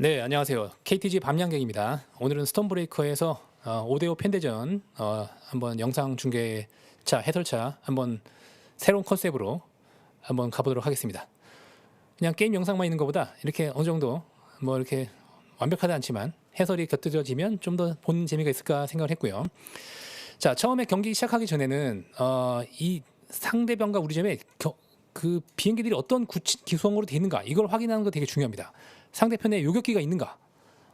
네, 안녕하세요. KTG 밤양갱입니다. 오늘은 스톤브레이커에서 어, 5대5 팬대전 어, 한번 영상 중계차 해설차 한번 새로운 컨셉으로 한번 가보도록 하겠습니다. 그냥 게임 영상만 있는 것보다 이렇게 어느 정도 뭐 이렇게 완벽하지 않지만 해설이 곁들여지면 좀더본 재미가 있을까 생각을 했고요. 자, 처음에 경기 시작하기 전에는 어, 이 상대방과 우리 점에 겨- 그 비행기들이 어떤 구치, 기성으로 돼 있는가 이걸 확인하는 거 되게 중요합니다. 상대편에 요격기가 있는가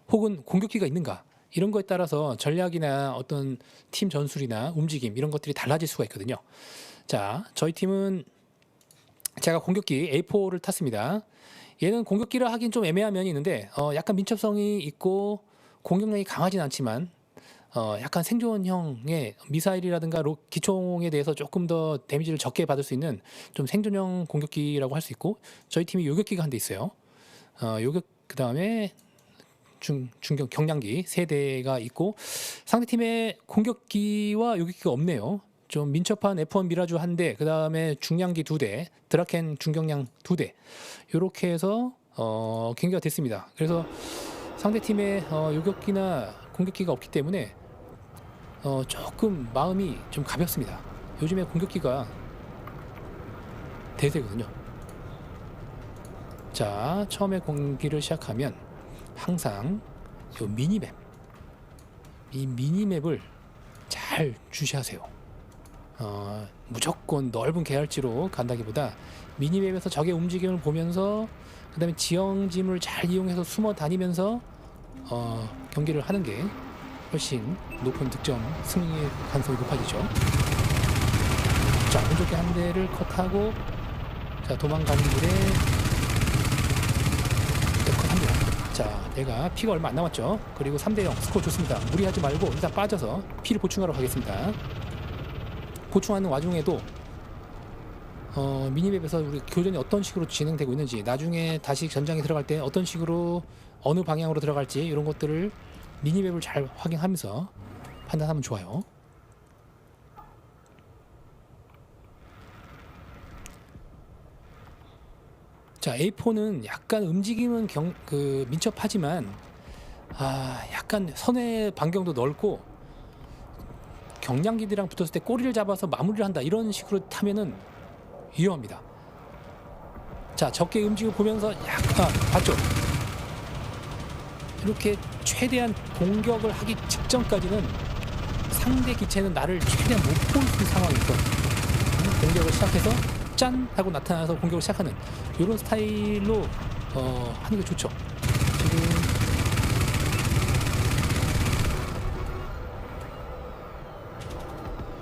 혹은 공격기가 있는가 이런 거에 따라서 전략이나 어떤 팀 전술이나 움직임 이런 것들이 달라질 수가 있거든요. 자, 저희 팀은 제가 공격기 A4를 탔습니다. 얘는 공격기를 하긴 좀 애매한 면이 있는데 어, 약간 민첩성이 있고 공격력이 강하진 않지만 어, 약간 생존형의 미사일이라든가 로, 기총에 대해서 조금 더 데미지를 적게 받을 수 있는 좀 생존형 공격기라고 할 수 있고 저희 팀이 요격기가 한 대 있어요. 어, 요격 그 다음에 중 중경 경량기 세 대가 있고 상대 팀의 공격기와 요격기가 없네요. 좀 민첩한 F1 미라주 한 대, 그 다음에 중량기 두 대, 드라켄 중경량 두 대, 이렇게 해서 어, 경기가 됐습니다. 그래서 상대 팀의 어, 요격기나 공격기가 없기 때문에 어, 조금 마음이 좀 가볍습니다. 요즘에 공격기가 대세거든요. 자, 처음에 공기를 시작하면 항상 요 미니맵, 이 미니맵을 잘 주시하세요. 어, 무조건 넓은 계열지로 간다기보다 미니맵에서 적의 움직임을 보면서 그 다음에 지형짐을 잘 이용해서 숨어 다니면서 어, 경기를 하는 게 훨씬 높은 득점 승리의 가능성이 높아지죠. 자, 오른쪽에 한 대를 컷하고 자 도망가는 길에 컷합니다. 자, 내가 피가 얼마 안 남았죠. 그리고 3대 0 스코어 좋습니다. 무리하지 말고 일단 빠져서 피를 보충하러 가겠습니다. 보충하는 와중에도 어, 미니맵에서 우리 교전이 어떤 식으로 진행되고 있는지 나중에 다시 전장에 들어갈 때 어떤 식으로 어느 방향으로 들어갈지 이런 것들을 미니맵을 잘 확인하면서 판단하면 좋아요. 자 A4는 약간 움직임은 경, 그 민첩하지만 아 약간 선의 반경도 넓고 경량기들이랑 붙었을 때 꼬리를 잡아서 마무리를 한다 이런 식으로 타면은 위험합니다. 자 적게 움직임을 보면서 약간 봤죠? 이렇게 최대한 공격을 하기 직전까지는 상대 기체는 나를 최대한 못 볼 수 있는 상황에서 공격을 시작해서 짠 하고 나타나서 공격을 시작하는 이런 스타일로 어, 하는 게 좋죠. 지금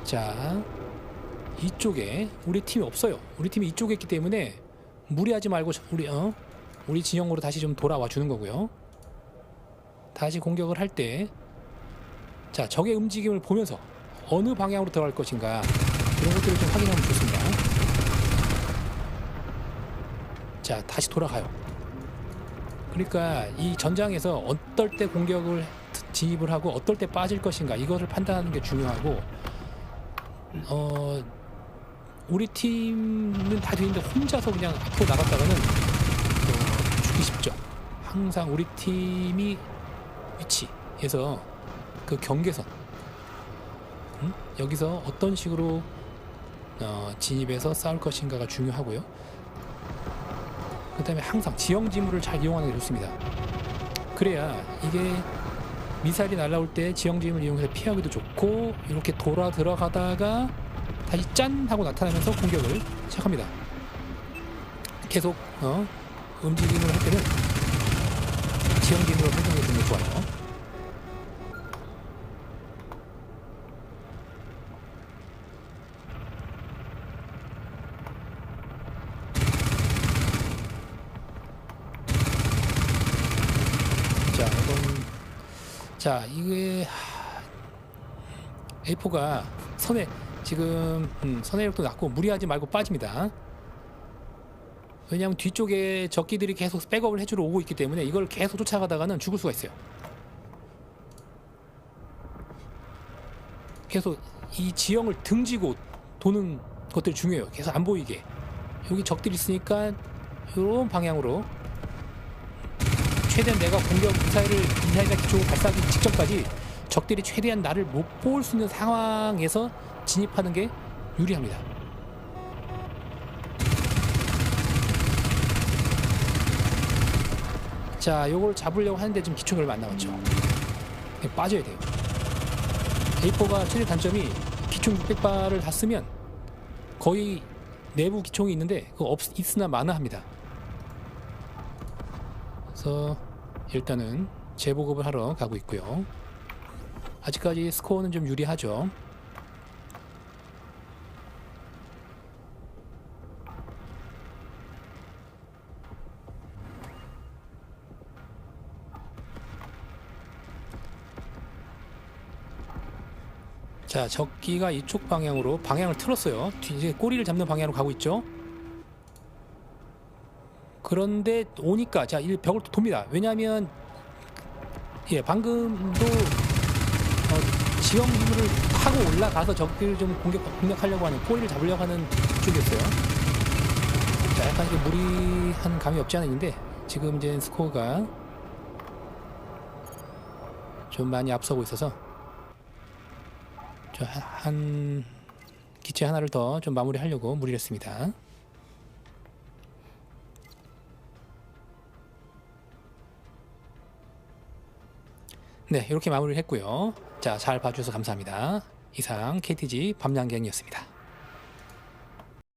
자 이쪽에 우리 팀이 없어요. 우리 팀이 이쪽에 있기 때문에 무리하지 말고 우리 어 우리 진영으로 다시 좀 돌아와 주는 거고요. 다시 공격을 할 때 자 적의 움직임을 보면서 어느 방향으로 들어갈 것인가 이런 것들을 좀 확인하면 좋습니다. 자 다시 돌아가요. 그러니까 이 전장에서 어떨 때 공격을 진입을 하고 어떨 때 빠질 것인가 이거를 판단하는 게 중요하고 어 우리 팀은 다 되는데 혼자서 그냥 앞으로 나갔다가는 어, 죽기 쉽죠. 항상 우리 팀이 위치에서 그 경계선 음? 여기서 어떤 식으로 어, 진입해서 싸울 것인가가 중요하고요. 그 다음에 항상 지형 지물을 잘 이용하는 게 좋습니다. 그래야 이게 미사일이 날라올 때 지형 지물을 이용해서 피하기도 좋고 이렇게 돌아 들어가다가 다시 짠 하고 나타나면서 공격을 시작합니다. 계속 어, 움직임을 할 때는 지형 지물을 활용해 주는 게 좋아요. 자, 이건 자 이게 A4가 선에 지금 음, 선회력도 낮고 무리하지 말고 빠집니다. 왜냐하면 뒤쪽에 적기들이 계속 백업을 해주러 오고 있기 때문에 이걸 계속 쫓아가다가는 죽을 수가 있어요. 계속 이 지형을 등지고 도는 것들이 중요해요. 계속 안 보이게. 여기 적들이 있으니까 이런 방향으로 최대한 내가 공격 미사일을 미사일이나 기초 발사하기 직전까지 적들이 최대한 나를 못 볼 수 있는 상황에서 진입하는 게 유리합니다. 자, 요걸 잡으려고 하는데 지금 안 남았죠. 네, 빠져야 돼요. A4가 최대 단점이 기총 600발을 다 쓰면 거의 내부 기총이 있는데 그거 없 있으나 마나 합니다. 그래서 일단은 재보급을 하러 가고 있고요. 아직까지 스코어는 좀 유리하죠. 자, 적기가 이쪽 방향으로 방향을 틀었어요. 뒤- 이제 꼬리를 잡는 방향으로 가고 있죠. 그런데 오니까 자, 이 벽을 또 돕니다. 왜냐하면 예, 방금도 어, 지형 기물을 타고 올라가서 적들을 좀 공격 공략하려고 하는 꼬리를 잡으려고 하는 쪽이었어요. 자, 약간 이게 무리한 감이 없지 있는데 지금 이제 스코어가 좀 많이 앞서고 있어서 저 한 기체 하나를 더 좀 마무리하려고 무리를 했습니다. 네, 이렇게 마무리를 했고요. 자, 잘 봐주셔서 감사합니다. 이상 KTG 밤양갱이었습니다.